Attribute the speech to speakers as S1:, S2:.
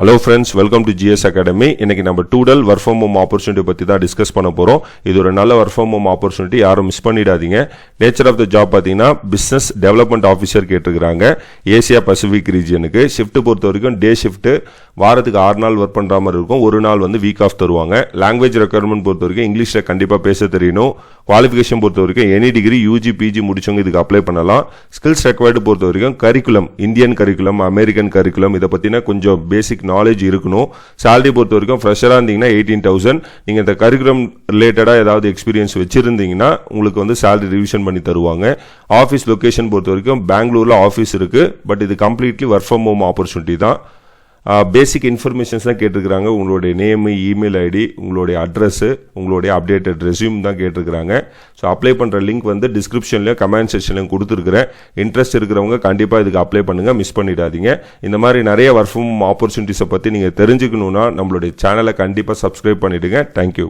S1: Hello friends welcome to GS academy இன்னைக்கு நம்ம Doodle work from home opportunity பற்றி தான் டிஸ்கஸ் பண்ண போகிறோம் இது ஒரு நல்ல ஒர்க் ஃப்ரம் ஹோம் ஆப்பர்ச்சுனிட்டி யாரும் மிஸ் பண்ணிடாதீங்க. நேச்சர் ஆஃப் த ஜாப் பார்த்தீங்கன்னா பிஸ்னஸ் டெவலப்மெண்ட் ஆஃபீஸர் கேட்டிருக்கிறாங்க. ஏசியா பசிபிக் ரீஜியனுக்கு ஷிஃப்ட் பொறுத்த வரைக்கும் டே ஷிஃப்ட்டு வாரத்துக்கு ஆறு நாள் ஒர்க் பண்ணுற மாதிரி இருக்கும். ஒரு நாள் வந்து வீக் ஆஃப் தருவாங்க. லாங்குவேஜ் ரெக்குயர்மெண்ட் பொறுத்த வரைக்கும் இங்கிலீஷில் கண்டிப்பாக பேச தெரியணும். குவாலிஃபிகேஷன் பொறுத்த வரைக்கும் எனி டிகிரி யூஜி பிஜி முடிச்சவங்க இதுக்கு அப்ளை பண்ணலாம். ஸ்கில்ஸ் ரெக்வயர்டு பொறுத்த வரைக்கும் curriculum Indian curriculum American curriculum இதை பற்றின கொஞ்சம் பேசிக் நாலேஜ் இருக்கணும். சேலரி பொறுத்த வரைக்கும் ஃப்ரெஷராக இருந்தீங்கன்னா எயிட்டீன் தௌசண்ட் நீங்கள் இந்த கரிக்குலம் ரிலேட்டடாக ஏதாவது எக்ஸ்பீரியன்ஸ் வச்சுருந்தீங்கன்னா உங்களுக்கு வந்து சேலரி ரிவிஷன் பண்ணி தருவாங்க. ஆஃபீஸ் லொக்கேஷன் பொறுத்த வரைக்கும் பெங்களூரில் ஆஃபீஸ் இருக்குது பட் இது completely work from home opportunity தான். பேசிக் இன்ஃபர்மேஷன்ஸ் தான் கேட்டிருக்கிறாங்க. உங்களுடைய நேமு இமெயில் ஐடி உங்களுடைய அட்ரஸ்ஸு உங்களுடைய அப்டேட்டட் ரெஸ்யூம் தான் கேட்டிருக்கிறாங்க. ஸோ அப்ளை பண்ணுற லிங்க் வந்து டிஸ்கிரிப்ஷன்லேயும் கமெண்ட் செக்ஷன்லையும் கொடுத்துருக்குறேன். இன்ட்ரெஸ்ட் இருக்கிறவங்க கண்டிப்பாக இதுக்கு அப்ளை பண்ணுங்கள் மிஸ் பண்ணிடாதீங்க. இந்த மாதிரி நிறைய ஒர்க் ஃப்ரம் ஆப்பர்ச்சுனிட்டிஸை பற்றி நீங்கள் தெரிஞ்சுக்கணுன்னா நம்மளுடைய சேனலை கண்டிப்பாக சப்ஸ்கிரைப் பண்ணிவிடுங்க தேங்க்யூ